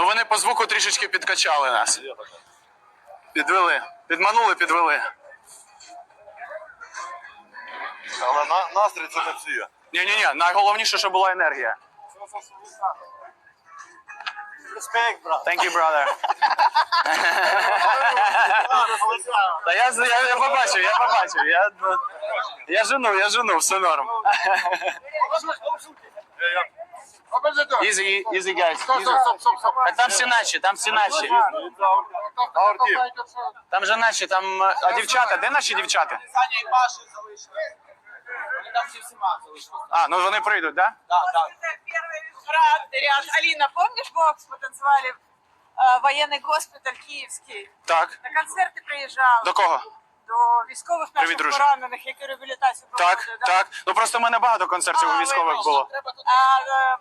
Ну вони по звуку трішечки підкачали нас. Підвели. Підманули, підвели. Але на, настрій це не всі. Ні-ні-ні, найголовніше, що була енергія. Респект, брат. Thank you, brother. Та я, я, я побачив, я побачив. Я, я жену, я жену, все норм. Easy, easy, guys. Easy. Так там всі наші, там всі наші. Ауртів. Там же наші, там. е, А дівчата, де наші дівчата? Саня і Паша залишили. Вони там всі всіма залишилися. А, ну вони прийдуть, так? Да? Так, так. Это первый брат, ряд. Алина, помнишь бокс мы танцевали? Э, военный госпиталь Київський. Так. На концерти приїжджали. До кого? До військових наших Привіт, друже. поранених, які реабілітацію Так, проходять. да. так. Ну просто в мене багато концертів у А, військових вибачте, було. Треба тут А, е,